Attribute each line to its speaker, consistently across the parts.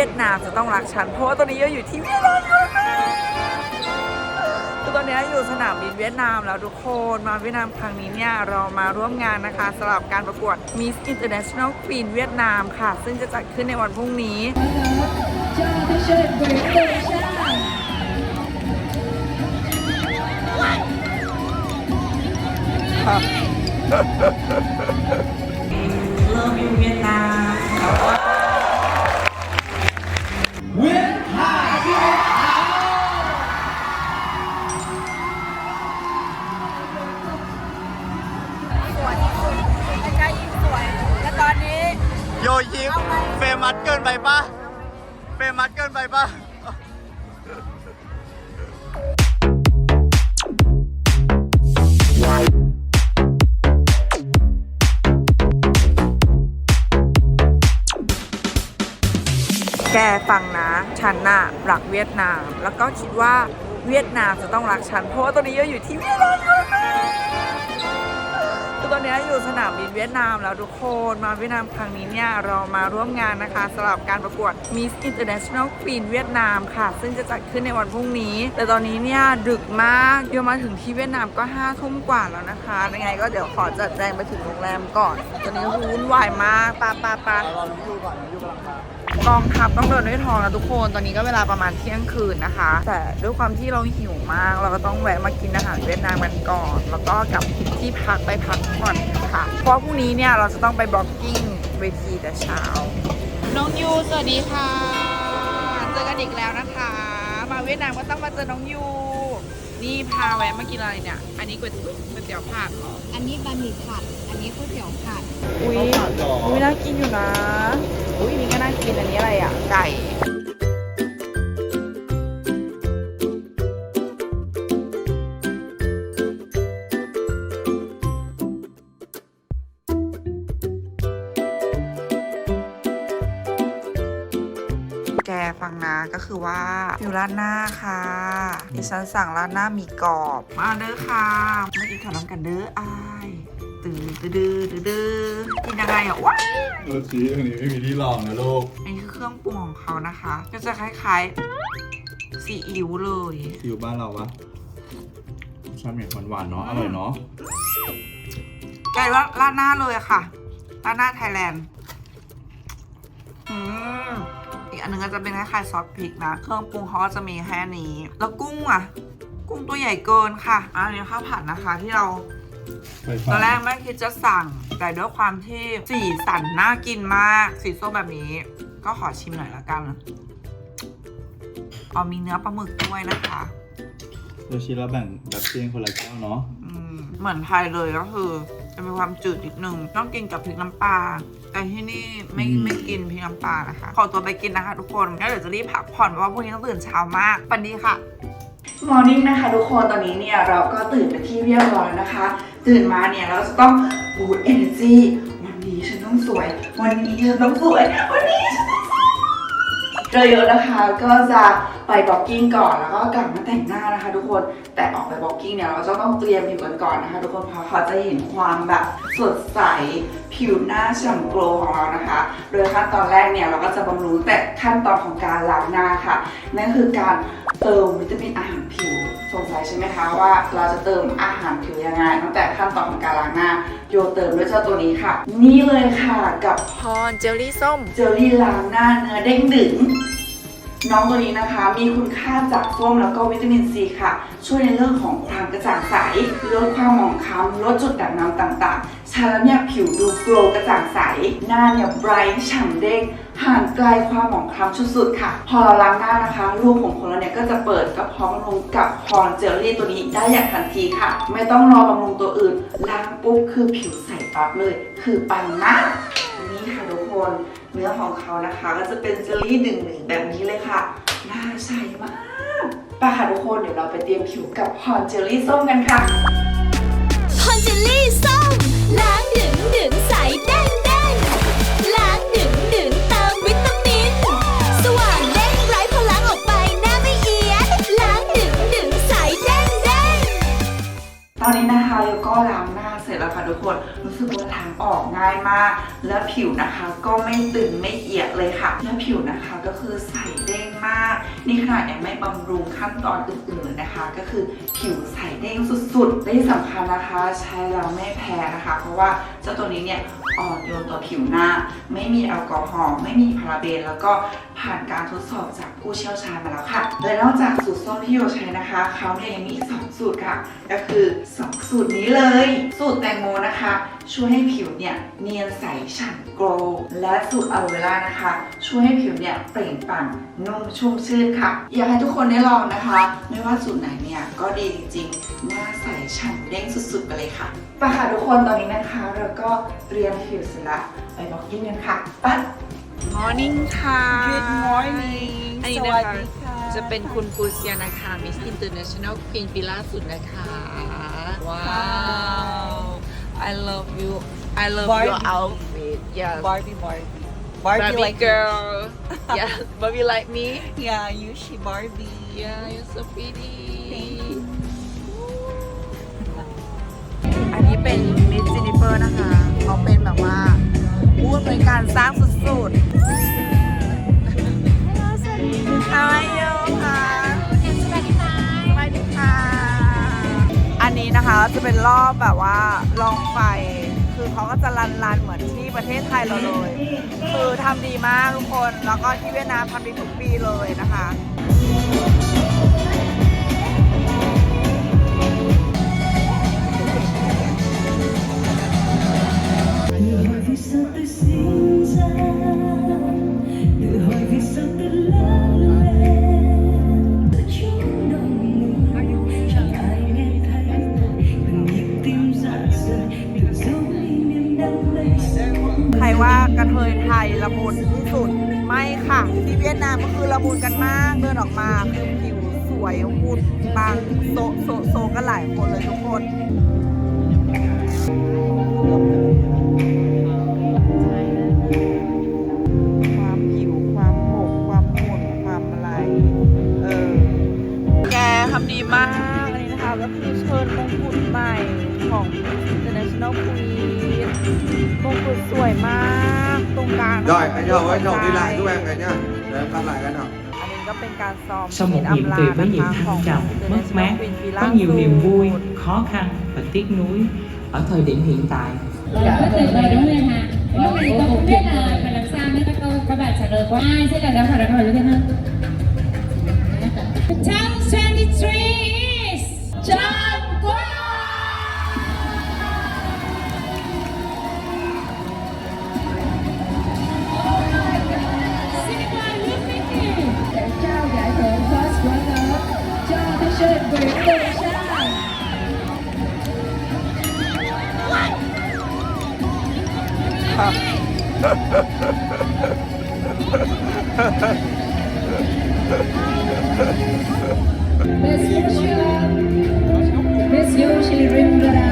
Speaker 1: วียดนามจะต้องรักฉัน เพราะว่าตอนนี้เราอยู่ที่เวียดนามคือตอนนี้อยู่สนามบินเวียดนามแล้วทุกคนมาเวียดนามครั้งนี้เนี่ยเรามาร่วมงานนะคะสำหรับการประกวด Miss International Queen เวียดนามค่ะ ซึ่งจะจัดขึ้นในวันพรุ่งนี้
Speaker 2: ค่ะ Love you Vietnam 象。
Speaker 1: เริ่มอยู่เวียดนาม
Speaker 3: สวยที่สุดไม่ใช่ยิ่งสวย และตอนนี้
Speaker 4: โยยิมเฟมัสเกินไปปะเฟมัสเกินไปปะ
Speaker 1: แกฟังนะ ฉันน่ะรักเวียดนาม แล้วก็คิดว่าเวียดนามจะต้องรักฉัน เพราะว่าตอนนี้เราอยู่ที่เวียดนามคือตอนนี้อยู่สนามบินเวียดนามแล้วทุกคนมาเวียดนามครั้งนี้เนี่ยเรามาร่วมงานนะคะสำหรับการประกวด Miss International Queen เวียดนามค่ะ ซึ่งจะจัดขึ้นในวันพรุ่งนี้ แต่ตอนนี้เนี่ยดึกมากเดี๋ยวมาถึงที่เวียดนามก็ห้าทุ่มกว่าแล้วนะคะยังไงก็เดี๋ยวขอจัดแจงไปถึงโรงแรมก่อน ตอนนี้วุ่นวายมากปาปาปา
Speaker 4: รอรู้อยู่ก่อนอยู่กำลังมา ก
Speaker 1: องทัพต้องเดินด้วยท้องนะทุกคน ตอนนี้ก็เวลาประมาณเที่ยงคืนนะคะ แต่ด้วยความที่เราหิวมาก เราก็ต้องแวะมากินอาหารเวียดนามกันก่อน แล้วก็กลับที่พักไปพักผ่อนค่ะ เพราะพรุ่งนี้เนี่ยเราจะต้องไปบล็อกกิ้งเวทีแต่เช้า น้องยูสวัสดีค่ะ เจอกันอีกแล้วนะคะ มาเวียดนามก็ต้องมาเจอน้องยู นี่พาแวะมากินอะไรเนี่ย อันนี้ก๋วยก๋วยเตี๋ยวผัดเหรอ
Speaker 3: อันนี้บะหมี่ผัด อันนี้ก๋วยเตี๋ยวผัด
Speaker 1: อุ้ยอุ้ยน่ากินอยู่นะ อุ้ยอันนี่ก็น่ากินอันนี้อะไรอะ ไก่ ว่าฟิวราดหน้าค่ะดิฉันสั่งราดหน้ามีกรอบ มาเด้อค่ะมากินขนมกันเด้ออายตื่นตื่นดื้อดื้อดื้อกินยังไงอะว้า
Speaker 5: โรชีอันนี้ไม่มีที่รองนะลูก
Speaker 1: อันนี้คือเครื่องปรุงของเขานะคะ ก็จะคล้ายๆซีอิ๊วเลย
Speaker 5: อยู่บ้านเราปะชอบอย่างหวานๆเนาะอร่อยเนาะ
Speaker 1: แกว่าราดหน้าเลยอะค่ะราดหน้าไทยแลนด์อืม อีกอันหนึงก็จะเป็นคล้ายๆซอสพริกนะ เครื่องปรุงเขาก็จะมีแค่นี้ แล้วกุ้งอะกุ้งตัวใหญ่เกินค่ะอะอันนี้ข้าวผัดนะคะที่เรา
Speaker 5: ไป
Speaker 1: ต
Speaker 5: ฟั
Speaker 1: องนแรกไม่คิดจะสั่ง แต่ด้วยความที่สีสันน่ากินมาก สีส้มแบบนี้ ก็ขอชิมหน่อยละกันเอามีเนื้อปลาหมึกด้วยนะคะ
Speaker 5: โรชีเราแบ่งแบบเพียงคนละแก้วเนาะ
Speaker 1: อืมเหมือนไทยเลยก็คือ จะมีความจืดนิดนึงต้องกินกับพริกน้ำปลาแต่ที่นี่ไม่ไม่กินพริกน้ำปลานะคะ ขอตัวไปกินนะคะทุกคนงั้นเดี๋ยวจะรีบพักผ่อนเพราะว่าพรุ่งนี้ต้องตื่นเช้ามากปันดีค่ะมอร์นิ่งนะคะทุกคนตอนนี้เนี่ยเราก็ตื่นไปนที่เรียบร้อยแล้วนะคะ ตื่นมาเนี่ยเราจะต้องบูตเอเนอร์จีวันนี้ฉันต้องสวย วันนี้ฉันต้องสวยวันนี้ฉันต้องสวยเยอะๆนะคะก็จะ ไปบล็อกกิ้งก่อนแล้วก็กลับมาแต่งหน้านะคะ ทุกคนแต่ออกไปบล็อกกิ้งเนี่ยเราจะต้องเตรียมผิวกันก่อนนะคะ ทุกคนเพราะเขาจะเห็นความแบบสดใสผิวหน้าฉ่ำโกลว์ของเรานะคะ โดยขั้นตอนแรกเนี่ยเราก็จะบำรุงแต่ขั้นตอนของการล้างหน้าค่ะนั่นคือการเติมวิตามินอาหารผิวสงสัยใช่ไหมคะว่าเราจะเติมอาหารผิวยังไงตั้งแต่ขั้นตอนของการล้างหน้าโยเติมด้วยเจ้าตัวนี้ค่ะ นี่เลยค่ะกับพรเจลลี่ส้มเจลลี่ล้างหน้าเนื้อเด้งดึง น้องตัวนี้นะคะมีคุณค่าจากส้มแล้วก็วิตามินซีค่ะ ช่วยในเรื่องของความกระจ่างใสลดความหมองคล้ำลดจุดด่างดำต่างๆใช้แล้วเนี่ยผิวดูโกลกระจ่างใส หน้าเนี่ยไบรท์ฉ่ำเด้งห่างไกลความหมองคล้ำสุดๆค่ะ พอเราล้างหน้านะคะรูขุมขนเราเนี่ยก็จะเปิดกระพาะบำรุงกับพรเจลลี่ตัวนี้ได้อย่างทันทีค่ะ ไม่ต้องรอบำรุงตัวอื่นล้างปุ๊บคือผิวใสปั๊บเลย คือปังมากนี่ค่ะ นเนื้อของเขานะคะ ก็จะเป็นเจลลี่หนึ่งหนึ่งแบบนี้เลยค่ะหน้าใสมากไปค่ะทุกคนเดี๋ยวเราไปเตรียมผิวกับพรเจลลี่ส้มกันค่ะ
Speaker 2: พอนเจลลี่ส้มล้างดึงดึงใสแดงแดงล้างดึงดึงเติมวิตามิน สว่างเด้งไร้พอล้างออกไปหน้าไม่เอียดล้างดึงดึงใสแดงแดง
Speaker 1: ตอนนี้นะคะเราก็ล้างหน้าเสร็จแล้วแล้วค่ะทุกคนรู้สึกว่าล้างออกง่ายมาก และ ผิวนะคะก็ไม่ตึงไม่เอียดเลยค่ะ และผิวนะคะก็คือใสเด้งมาก นี่ขนาดยังไม่บำรุงขั้นตอนอื่นๆนะคะ ก็คือผิวใสเด้งสุดๆและที่สำคัญนะคะ ใช้แล้วไม่แพ้นะคะ เพราะว่าเจ้าตัวนี้เนี่ยอ่อนโยนต่อผิวหน้า ไม่มีแอลกอฮอล์ไม่มีพาราเบน แล้วก็ผ่านการทดสอบจากผู้เชี่ยวชาญมาแล้วค่ะ และนอกจากสูตรส้มที่โยใช้นะคะเขาเนี่ยยังมีอีกสองสูตรค่ะ ก็คือสองสูตรนี้เลย สูตรแตงโมนะคะ ช่วยให้ผิวเนี่ยเนียนใสฉ่ำโกลว์และสูตรอะโลเวล่านะคะ ช่วยให้ผิวเนี่ยเปล่งปลั่งนุ่มชุ่มชื่นค่ะ อยากให้ทุกคนได้ลองนะคะ ไม่ว่าสูตรไหนเนี่ยก็ดีจริงๆหน้าใสฉ่ำเด้งสุดๆไปเลยค่ะไปค่ะทุกคนตอนนี้นะคะเราก็เตรียมผิวเสร็จละไปบอกยิ่งกันค่ะไปัด Morning ค่ะ
Speaker 6: Good morning
Speaker 1: อันนี้
Speaker 6: ส
Speaker 1: นะ
Speaker 6: วัส
Speaker 1: คะ
Speaker 6: ดีค่ะ
Speaker 1: จะเป็นคุณฟูเซียนะคะ Miss International Queen ปีล่าสุดนะคะ ว้าว I love you I love your
Speaker 6: Barbie.
Speaker 1: outfit yes
Speaker 6: Barbie Barbie Barbie,
Speaker 1: Barbie
Speaker 6: like
Speaker 1: girl yeah Barbie like me
Speaker 6: yeah you she Barbie
Speaker 1: yeah you're so pretty
Speaker 6: Thank you
Speaker 1: อันนี้เป็น Miss Jennifer นะคะ เขาเป็นแบบว่าผู้อำนวยการสร้างสุดๆ How are you นี้นะคะจะเป็นรอบแบบว่าลองไฟ คือเขาก็จะรันรันเหมือนที่ประเทศไทยเราเลย คือทำดีมากทุกคน แล้วก็ที่เวียดนามทำดีทุกปีเลยนะคะ
Speaker 7: Từ hồi vì sao tôi sinh ra Từ hồi
Speaker 1: ว่ากระเทยไทยละมุนที่สุด ไม่ค่ะ ที่เวียดนามก็คือละมุนกันมากเดินออกมาคือผิวสวยหุ่นปังโซโซโซกันหลายคนเลยทุกคนความผิวความหกความหุ่นความอะไรเออแกทำดีมากอันนี้นะคะก็คือเชิญมงกุฎใหม่ของ International Queen มงกุฎสวยมาก ตรงกลาง
Speaker 8: Rồi, anh Hậu, anh Hậu đi lại giúp em cái nhá. Để em cắt lại cái nào.
Speaker 1: อันนี้ก็เป็นการซ้อม
Speaker 9: Sau một nhiệm kỳ với nhiều thăng trầm, mất mát, có nhiều niềm vui, khó khăn và tiếc nuối ở thời điểm hiện tại.
Speaker 10: rất tuyệt vời đúng không em Hà? Lúc này tôi không biết là phải làm sao để các câu các bạn trả lời có ai sẽ là đáp trả lời câu hỏi đầu tiên hơn. Top 23 you Yoshi, thank you Yoshi.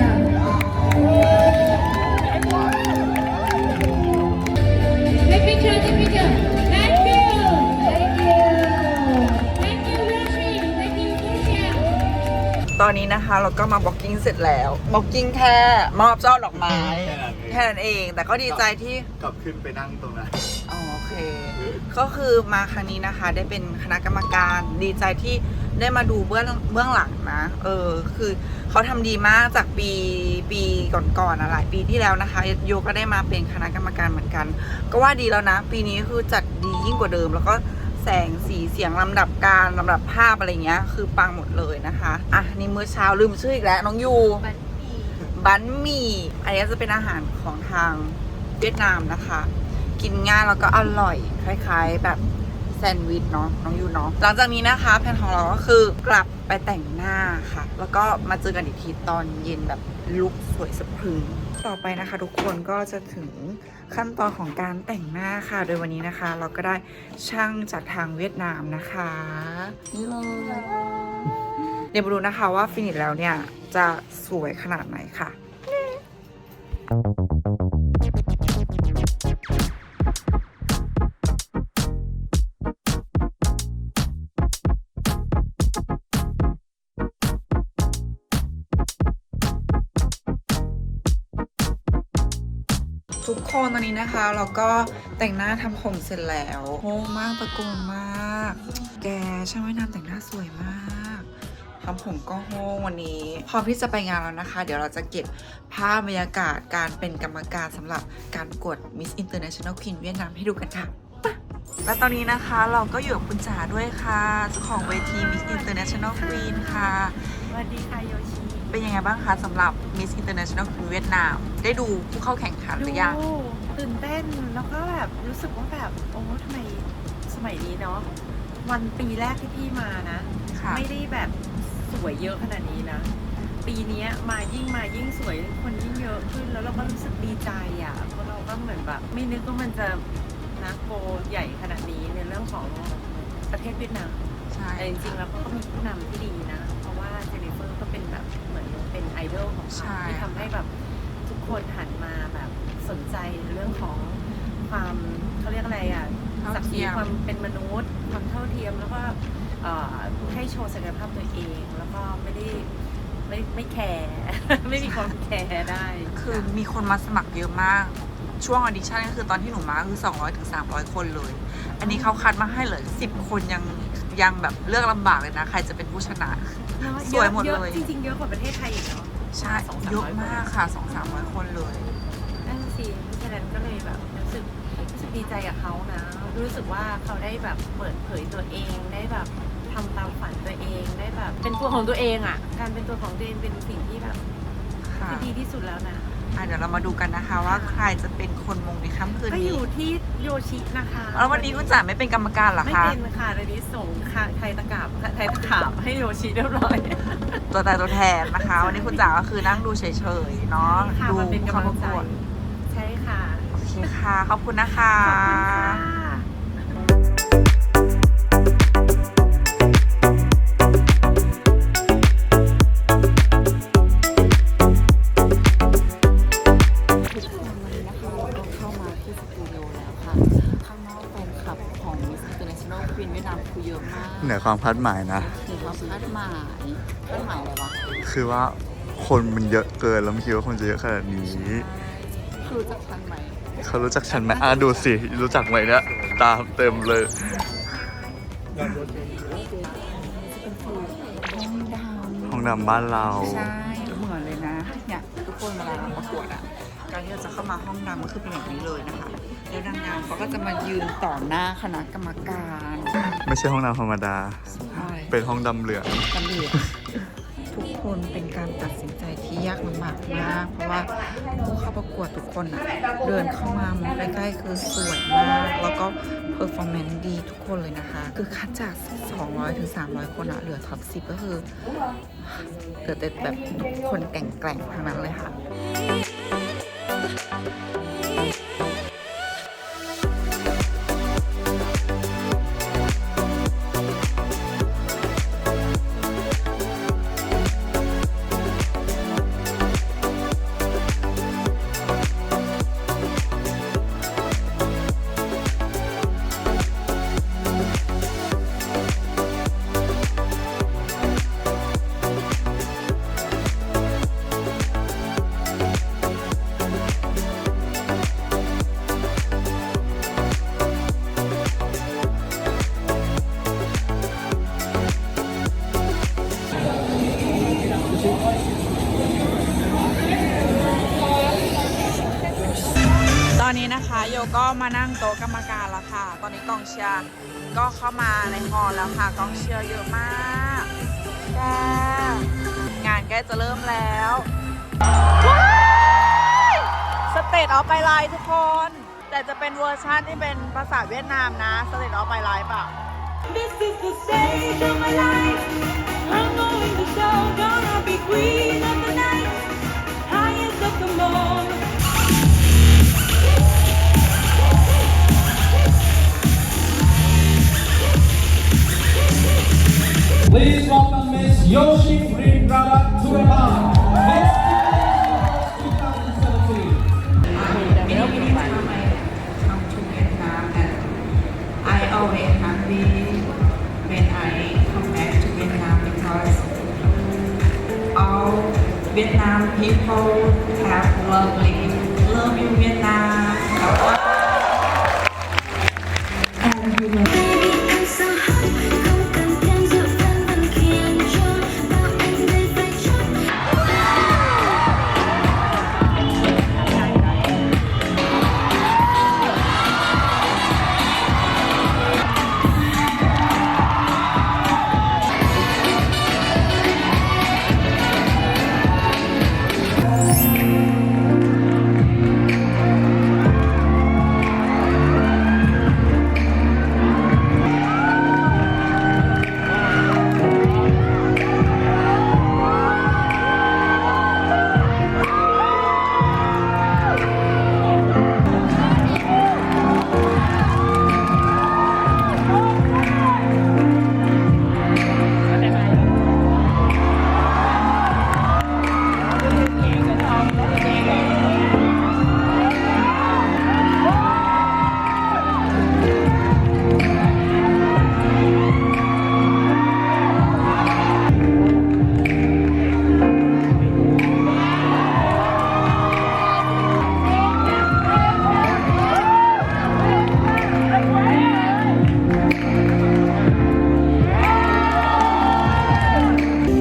Speaker 1: ตอนนี้นะคะเราก็มาบล็อกกิ้งเสร็จแล้วบล็อกกิ้งแค่มอบช่อดอกไม้
Speaker 4: ค่นั้นเอง
Speaker 1: แค่นั้นเอง แต่ก็ดีใจที่
Speaker 4: กลับขึ้นไปนั่งตรงนั้น
Speaker 1: อ๋อโอเค ก็คือมาครั้งนี้นะคะ ได้เป็นคณะกรรมการดีใจที่ได้มาดูเบื้องเบื้องหลังนะ เออ คือเขาทำดีมากจากปีปีก่อนๆอะหลายปีที่แล้วนะคะ โยก็ได้มาเป็นคณะกรรมการเหมือนกัน ก็ว่าดีแล้วนะ ปีนี้คือจัดดียิ่งกว่าเดิม แล้วก็แสงสีเสียงลำดับการลำดับภาพอะไรเงี้ย คือปังหมดเลยนะคะ อะนี่มื้อเช้าลืมชื่ออีกแล้วน้องยู บัน หมี่ อันนี้จะเป็นอาหารของทางเวียดนามนะคะ กินง่ายแล้วก็อร่อย คล้าย ๆ แบบแซนด์วิชเนาะน้องยูเนาะหลังจากนี้นะคะแผนของเราก็คือกลับไปแต่งหน้าค่ะ แล้วก็มาเจอกันอีกทีตอนเย็นแบบลุคสวยสะพรึงต่อไปนะคะ ทุกคนก็จะถึงขั้นตอนของการแต่งหน้าค่ะ โดยวันนี้นะคะ เราก็ได้ช่างจากทางเวียดนามนะคะนี่เลยเดี๋ยวมาดูนะคะว่าฟินิชแล้วเนี่ย จะสวยขนาดไหนค่ะทุกคนตอนนี้นะคะเราก็แต่งหน้าทำผมเสร็จแล้วโหมากตะโกนมาก แกช่างว่ายน้ำแต่งหน้าสวยมาก ทำผมก็โฮงวันนี้พร้อมที่จะไปงานแล้วนะคะ เดี๋ยวเราจะเก็บภาพบรรยากาศการเป็นกรรมการสำหรับการประกวด Miss International Queen เวียดนามให้ดูกันค่ะและตอนนี้นะคะเราก็อยู่กับคุณจ๋าด้วยค่ะเจ้าของเวที Miss International Queen ค่ะ
Speaker 3: สวัสดีค่ะโยชิ
Speaker 1: เป็นยังไงบ้างคะสำหรับ Miss International Queen เวียดนาม ได้ดูผู้เข้าแข่งขันหรือยัง
Speaker 3: ดูตื่นเต้นแล้วก็แบบรู้สึกว่าแบบโอ้ทำไมสมัยนี้เนาะวันปีแรกที่พี่มานะ
Speaker 1: ค่ะ
Speaker 3: ไม่ได้แบบ สวยเยอะขนาดนี้นะ ปีเนี้ยมายิ่งมายิ่งสวยคนยิ่งเยอะขึ้นแล้วเราก็รู้สึกดีใจอะเพราะเราก็เหมือนแบบไม่นึกว่ามันจะนะโกใหญ่ขนาดนี้ในเรื่องของประเทศเวียดนาม
Speaker 1: ใช่
Speaker 3: แต่จริงๆแล้วเขาก็มีผู้นำที่ดีนะ เพราะว่าเจนนิเฟอร์ก็เป็นแบบเหมือนเป็นไอดอลของ
Speaker 1: ใช่
Speaker 3: เขาที่ทำให้แบบทุกคนหันมาแบบสนใจในเรื่องของความเขาเรียกอะไรอะ
Speaker 1: เท่า
Speaker 3: ศักดิ์ศรี
Speaker 1: เทียม
Speaker 3: ความเป็นมนุษย์ ความเท่าเทียมแล้วก็เอ่อ ให้โชว์ศักยภาพตัวเอง แล้วก็ไม่ได้ไม่ไม่แคร์ ไม่มีความแคร์ได้
Speaker 1: คือมีคนมาสมัครเยอะมาก ช่วงออดิชั่นก็คือตอนที่หนูมาคือ 200ถึง300 คนเลย อันนี้เขาคัดมาให้เหลือ10 คนยังยังแบบเลือกลำบากเลยนะ ใครจะเป็นผู้ชนะ
Speaker 3: เนอะ
Speaker 1: สวยหมด
Speaker 3: อะ
Speaker 1: เลย
Speaker 3: จริงๆ เยอะกว่าประเทศไทยอีกเนาะ
Speaker 1: ใช่
Speaker 3: สองสาม
Speaker 1: เย
Speaker 3: ร้
Speaker 1: อะ
Speaker 3: อยคน
Speaker 1: มากค่ะ 2 300 คนเลย
Speaker 3: นั่นสิเพราะฉะนั้นก็เลยแบบรู้สึกรู้สึกดีใจกับเขานะ รู้สึกว่าเขาได้แบบเปิดเผยตัวเองได้แบบ ทำตามฝันตัวเองได้แบบ เป็นตัวของตัวเองอะ การเป็นตัวของตัวเองเป็นสิ่งที่แบบ
Speaker 1: ค่ะ
Speaker 3: ที่ดีที่สุดแล้วนะ
Speaker 1: อะเดี๋ยวเรามาดูกันนะคะว่าใครจะเป็นคนมงในค่ำคืน
Speaker 3: ก็อ
Speaker 1: นี้
Speaker 3: ยู่ที่โยชินะคะ
Speaker 1: แล้ววันนี้คุณจ๋าไม่เป็นกรรมการเหรอ
Speaker 3: ไม่
Speaker 1: คะ
Speaker 3: เป็นค่ะตอนนี้ส่งค่ะไทยตะกราบไทยตะขาบให้โยชิเรียบร้อย
Speaker 1: ตัวตายตัวแทนนะคะ วันนี้คุณจ๋าก็คือนั่งดูเฉยๆเนาะ
Speaker 3: ค่ะ
Speaker 1: ดู
Speaker 3: มันเป็น
Speaker 1: ผู้
Speaker 3: กำ
Speaker 1: เข้า
Speaker 3: ลั
Speaker 1: ป
Speaker 3: ง
Speaker 1: ระ
Speaker 3: ใจ
Speaker 1: กวด
Speaker 3: ใช่ค่ะ
Speaker 1: โอเคค่ะ ขอบคุณนะคะ
Speaker 3: ขอบคุณค่ะ
Speaker 6: ความคา
Speaker 4: ดหมายนะ
Speaker 6: ถึงเขาคาดหมายคาดหมายอะไรวะ
Speaker 4: คือว่าคนมันเยอะเกินแล้วไม่คิดว่าคนจะเยอะขนาดนี้
Speaker 6: คือจากทันไหม
Speaker 4: เขารู้จักฉันไหมอะดูสิ รู้จักไหมเนี่ยตามเต็มเลย
Speaker 6: ห้องด
Speaker 4: ห้องน้ำบ้านเรา
Speaker 1: ใช่เหมือนเลยนะเนี่ยทุกคนเวลาเราประกวดอะการที่เราจะเข้ามาห้องดำก็คือเป็นแบบนี้เลยนะคะ แล้วนางงามเขาก็จะมายืนต่อหน้าคณะกรรมการ
Speaker 4: ไม่ใช่ห้องน้ำธรรมดา
Speaker 1: ใช่
Speaker 4: เป็นห้องดำเหลือง
Speaker 1: ตำรวจทุกคนเป็นการตัดสินใจที่ยากลำบากมาก เพราะว่าผู้เข้าประกวดทุกคนอะเดินเข้ามามองใกล้ๆคือสวยมาก แล้วก็เพอร์ฟอร์แมนซ์ดีทุกคนเลยนะคะ คือคัดจาก 200ถึง300 คนอะเหลือท็อป10 ก็คือเหลือแต่แบบทุกคนแกร่งๆทั้งนั้นเลยค่ะ นนี้นะคะ โยก็มานั่งโต๊ะกรรมการแล้วค่ะ ตอนนี้กองเชียร์ก็เข้ามาในฮอลแล้วค่ะ กองเชียร์เยอะมากแกงานใกล้จะเริ่มแล้วสเตทออฟไปไลน์ทุกคน แต่จะเป็นเวอร์ชันที่เป็นภาษาเวียดนามนะสเตทออฟไปไลน์เปล่า
Speaker 7: This is the stage of my life. I'm going to go, gonna be queen of the night, highest of the morn.
Speaker 11: Please welcome Miss Yoshi Rindrawa Turaman. Miss Universe 2017.
Speaker 9: come to Vietnam and I always happy when I come back to Vietnam because all Vietnam people have lovely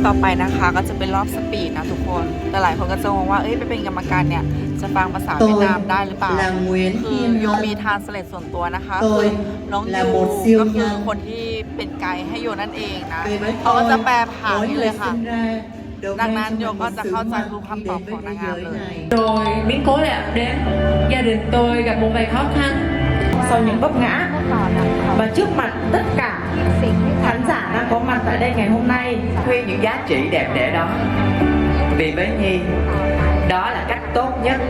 Speaker 1: ต่อไปนะคะ ก็จะเป็นรอบสปีดนะทุกคน แต่หลายคนก็จะงงว่า เอ้ยไปเป็นกรรมการเนี่ย จะฟังภาษาเวียดนามได้หรือเปล่า
Speaker 12: là Nguyễn
Speaker 1: คือ
Speaker 12: Kim
Speaker 1: โย
Speaker 12: Hân
Speaker 1: มีทานสเลตส่วนตัวนะคะ
Speaker 12: โด
Speaker 1: คื
Speaker 12: ย
Speaker 1: อน้อง
Speaker 12: là
Speaker 1: ยู
Speaker 12: một siêu
Speaker 1: ก็คือ
Speaker 12: nhân
Speaker 1: คนที่เป็นไกด์ให้โยนั่นเองนะ
Speaker 12: Về với
Speaker 1: เขาก็
Speaker 12: tôi,
Speaker 1: จะแปลผ่าน
Speaker 12: mỗi
Speaker 1: นี่เล
Speaker 12: người
Speaker 1: ยค่ะ
Speaker 12: sinh ra đều
Speaker 1: ดัง
Speaker 12: mang
Speaker 1: นั้น
Speaker 12: trong
Speaker 1: โย
Speaker 12: mình
Speaker 1: ก็
Speaker 12: một
Speaker 1: จะ
Speaker 12: sứ
Speaker 1: เข้าใจ
Speaker 12: mệnh
Speaker 1: ทุก
Speaker 12: khi
Speaker 1: คำตอบ
Speaker 12: đến
Speaker 1: ของ
Speaker 12: với
Speaker 1: นาง
Speaker 12: thế
Speaker 1: งาม
Speaker 12: giới
Speaker 1: เลย
Speaker 12: này.
Speaker 10: Rồi biến cố lại ập đến Gia đình tôi gặp một vài khó khăn Sau những vấp ngã Và trước mặt tất cả khán giả đang có mặt tại đây ngày hôm nay.
Speaker 9: Huy những giá trị đẹp đẽ đó. Vì với Nhi Đó là cách tốt nhất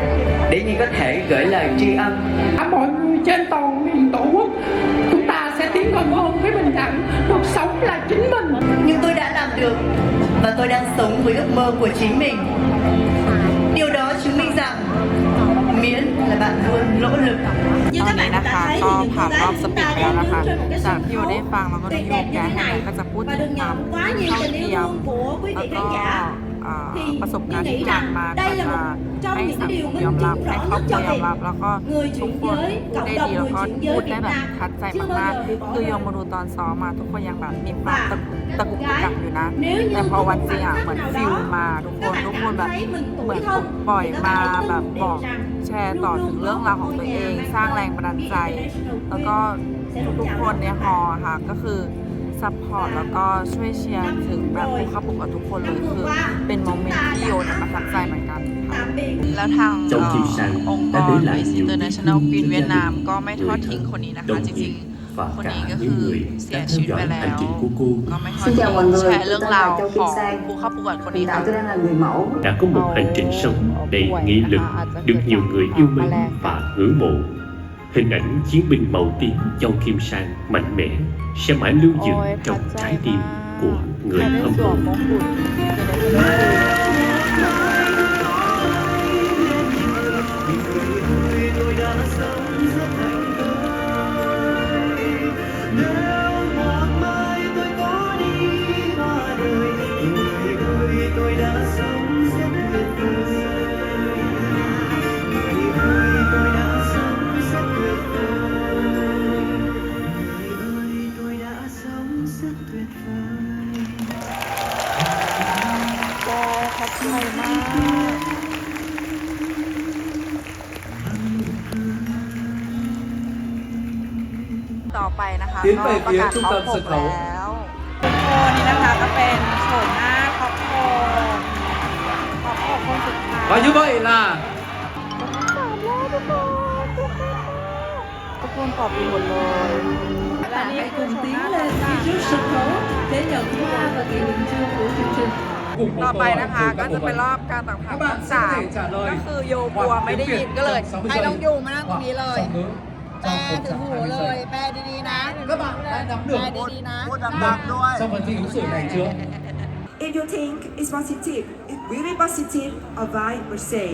Speaker 9: Để Nhi có thể gửi lời tri ân.
Speaker 10: Mọi người trên toàn miền Tổ quốc Chúng ta sẽ tiến gần hơn với bình đẳng. Cuộc sống là chính mình.
Speaker 12: Nhưng tôi đã làm được Và tôi đang sống với ước mơ của chính mình. Điều đó chứng minh rằng
Speaker 1: ตอนนี้นะคะก็ผ่านรอบสปีดแล้วนะคะ จากที่โยได้ฟังแล้วก็ได้โยกแกให้ก็จะพูดถึงความเท่าเทียมแล้วก็อ่า ประสบการณ์ที่ผ่านมาก็จะให้สังคมยอมรับให้ครอบครัวยอมรับ แล้วก็ทุกคนพูดได้ดีแล้วก็พูดได้แบบทัดใจมากๆคือโยมมาดูตอนซ้อมมาทุกคนยังแบบมีความตะกุกตะกุกตะกักอยู่นะ แต่พอวันจริงอะเหมือนฟิลมาทุกคนทุกคนแบบเหมือนปล่อยมาแบบบอกแชร์ต่อถึงเรื่องราวของตัวเอง สร้างแรงบันดาลใจ แล้วก็ทุกๆคนในฮอลล์ค่ะก็คือ ซัพพอร์ตแล้วก็ช่วยเชียร์ถึงแบบผู้เข้าประกวดทุกคนเลยคือเป็นโมเมนต์ที่โยนประทับใจเหมือนกันค่ะแล้วทางเอ่อองค์กร Miss International Queen เวียดนามก็ไม่ทอดทิ้งคนนี้นะคะจริงๆคนนี้ก็คือเสียชีวิตไปแล้วก็ไม่ทอดทิ้งแชร์เรื่องราวของผู้เข้าประกวดคนนี้ค่ะ
Speaker 13: đã có một hành trình sống đầy nghị lực được nhiều người yêu mến và ngưỡng mộ. Hình ảnh chiến binh màu tím Châu Kim Sang mạnh mẽ sẽ mãi lưu giữ trong trái tim của người hâm mộ.
Speaker 1: นะคะ
Speaker 11: tiến
Speaker 1: ก็
Speaker 11: về
Speaker 1: ประ
Speaker 11: phía
Speaker 1: กาศ
Speaker 11: trung
Speaker 1: ท็อป
Speaker 11: tâm
Speaker 1: ห
Speaker 11: sân
Speaker 1: ก
Speaker 11: khấu
Speaker 1: แล้วทุกคนนี่นะคะก็เป็นโฉมหน้าท็อปหกท็อปหกคนสุดท้าย
Speaker 11: Và như vậy là
Speaker 1: ทุกคนตอบดีหมดเลยและนี่คือโฉมหน้าเลยค่ะ
Speaker 10: Trước sân khấu để nhận hoa và kỷ niệm trương của chương trình
Speaker 1: ต่อไปนะคะก็จะเป็นรอบการตอบคำถามสามก็คือโยกลัวไม่ได้ยินก็เลยให้น้องยูมานั่งตรงนี้เลย แปลถึงหูเลย แปลดีๆนะ
Speaker 11: các bạn đã nắm
Speaker 1: แป
Speaker 11: được
Speaker 1: ลดีๆนะ
Speaker 4: พูดดังๆด้วย
Speaker 11: trong phần thi ứng xử này chưa?
Speaker 7: If you think it's positive, it's really positive, a vibe will say.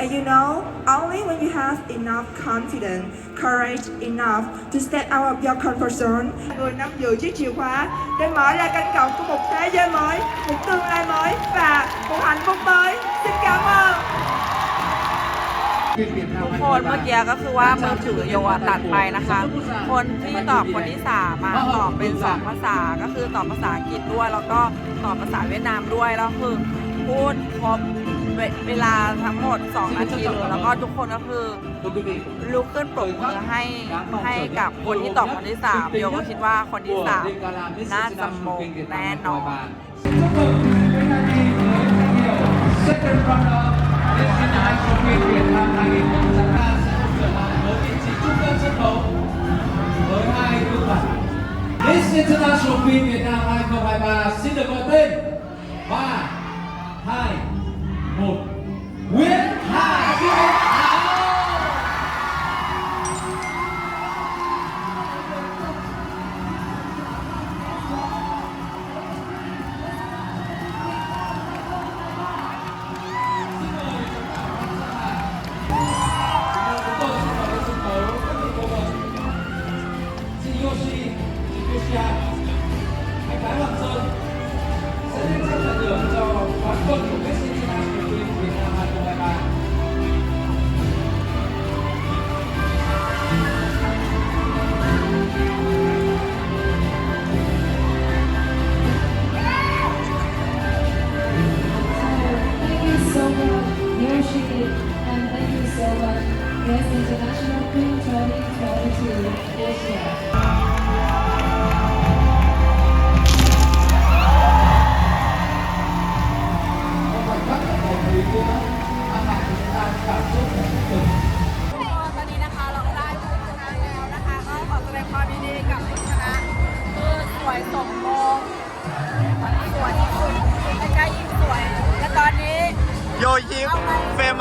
Speaker 7: And you know, only when you have enough confidence, courage enough to step out of your comfort zone. Người nắm giữ chiếc chìa khóa để mở ra cánh cổng của một thế giới mới, một tương lai mới và một hạnh phúc mới. Xin cảm ơn.
Speaker 1: คนเมื่อกี้ก็คือว่ามือถือโยอะตัดไปนะคะ คนที่ตอบคนที่สามมาตอบเป็นสองภาษาก็คือตอบภาษาอังกฤษด้วย แล้วก็ตอบภาษาเวียดนามด้วยแล้วคือพูดครบเวลาทั้งหมด 2 นาทีเลยแล้วก็ทุกคนก็คือลุกขึ้นปรบมือให้ให้กับคนที่ตอบคนที่สามโยก็คิดว่าคนที่สาม
Speaker 11: Đêm Gala Miss
Speaker 1: น่าจะ
Speaker 11: International
Speaker 1: มง
Speaker 11: Queen Việt
Speaker 1: แน่
Speaker 11: Nam
Speaker 1: นอน
Speaker 11: Chúc mừng Nguyễn Hà Nhi với danh sân khấu với hai gương mặt. Miss International Film Việt Nam 2023 xin được gọi tên 3, 2, 1 Nguyễn Hà Nhi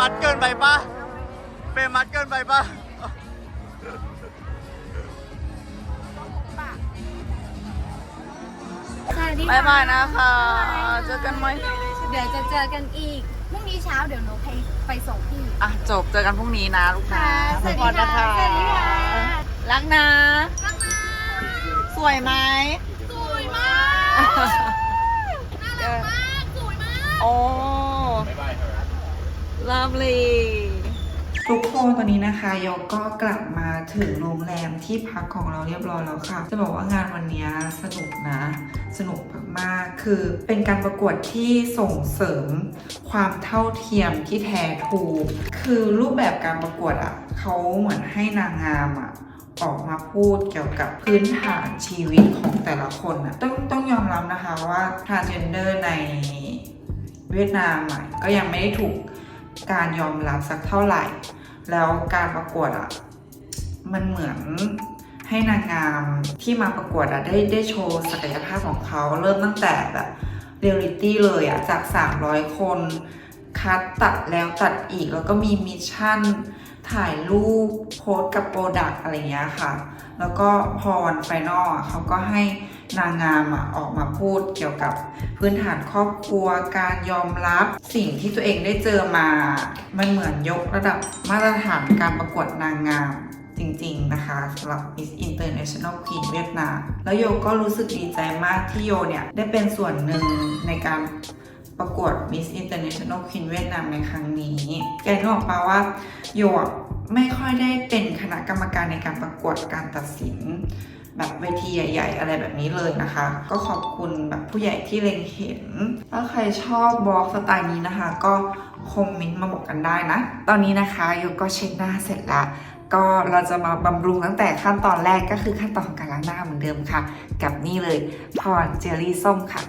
Speaker 4: เฟมัสเกินไปปะเฟมัสเกินไปปะ
Speaker 1: บายบายนะคะเจอกันไหม
Speaker 14: เดี๋ยวจะเจอกันอีกพรุ่งนี้เช้าเดี๋ยวหนูไปไปส่งพี่
Speaker 1: อะจบเจอกันพรุ่งนี้นะลูกค้า
Speaker 14: ค่ะสวัสดี
Speaker 1: ขอบณ
Speaker 14: ค่ะสวัสดีค่ะ
Speaker 1: รักนะ สวยไหม
Speaker 14: สวยมากน่ารักมาก สวยมาก
Speaker 1: โอ้ lovely ทุกคนตอนนี้นะคะยก็กลับมาถึงโรงแรมที่พักของเราเรียบร้อยแล้วค่ะ จะบอกว่างานวันนี้สนุกนะ สนุกมากๆ คือเป็นการประกวดที่ส่งเสริมความเท่าเทียมที่แท้ถูก คือรูปแบบการประกวดอะเขาเหมือนให้นางงามอะออกมาพูดเกี่ยวกับพื้นฐานชีวิตของแต่ละคนอะต้องต้องยอมรับนะคะว่า transgender ในเวียดนามก็ยังไม่ได้ถูก การยอมรับสักเท่าไหร่ แล้วการประกวดอะมันเหมือนให้นางงามที่มาประกวดอะได้ได้โชว์ศักยภาพของเขาเริ่มตั้งแต่แบบเรียลลิตี้เลยอะจาก 300 คน คัดตัดแล้วตัดอีกแล้วก็มีมิชชั่น ถ่ายรูปโพสกับโปรดักอะไรเงี้ยค่ะ แล้วก็พอวันไฟนอลอะเขาก็ให้นางงามอะออกมาพูดเกี่ยวกับพื้นฐานครอบครัวการยอมรับสิ่งที่ตัวเองได้เจอมา มันเหมือนยกระดับมาตรฐานการประกวดนางงามจริงๆ นะคะสำหรับ Miss International Queen เวียดนาม แล้วโยก็รู้สึกดีใจมากที่โยเนี่ย ได้เป็นส่วนหนึ่งในการประกวด Miss International Queen เวียดนามในครั้งนี้ แกนึกออกปะว่าโย ไม่ค่อยได้เป็นคณะกรรมการในการประกวดการตัดสิน แบบเวทีใหญ่ ๆ อะไรแบบนี้เลยนะคะ ก็ขอบคุณแบบผู้ใหญ่ที่เล็งเห็น ถ้าใครชอบบล็อกสไตล์นี้นะคะ ก็คอมเมนต์มาบอกกันได้นะ ตอนนี้นะคะโยก็เช็ดหน้าเสร็จแล้วก็เราจะมาบำรุงตั้งแต่ขั้นตอนแรกก็คือขั้นตอนของการล้างหน้าเหมือนเดิมค่ะ กับนี่เลยพรเจลลี่ส้มค่ะ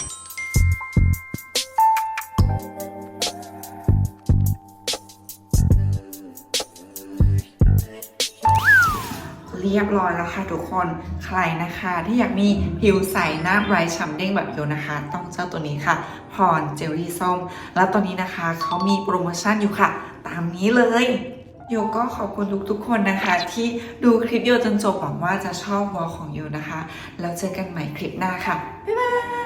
Speaker 1: เรียบร้อยแล้วค่ะทุกคนใครนะคะ ที่อยากมีผิวใสหน้าไบรท์ฉ่ำเด้งแบบโยนะคะ ต้องเจ้าตัวนี้ค่ะ พรเจลลี่ส้ม แล้วตอนนี้นะคะเขามีโปรโมชั่นอยู่ค่ะ ตามนี้เลยโยก็ขอบคุณทุกๆคนนะคะ ที่ดูคลิปโยจนจบหวังว่าจะชอบวอลของโยนะคะ แล้วเจอกันใหม่คลิปหน้าค่ะ บ๊ายบาย